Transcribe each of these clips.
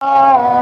Oh.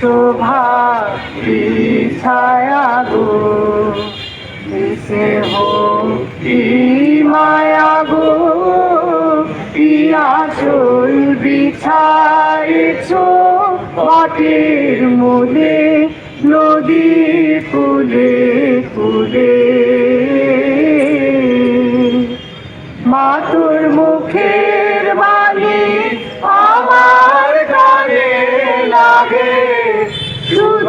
শোভা ছায়া গো? সে হো, কি মায়া গো? পিয়াচল বিছাইছ মাটির মনে নদী ফুলে ফুলে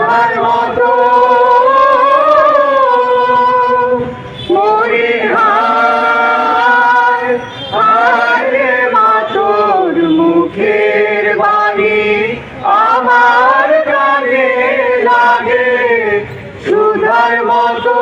সুধার মতো মুখের বাড়ি আমার লাগে সুধার মতো।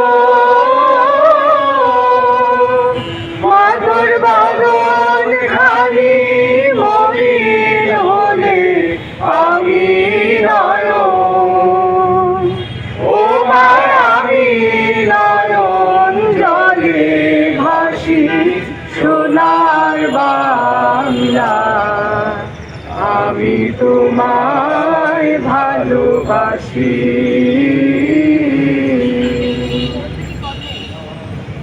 তোমায় ভালোবাসি।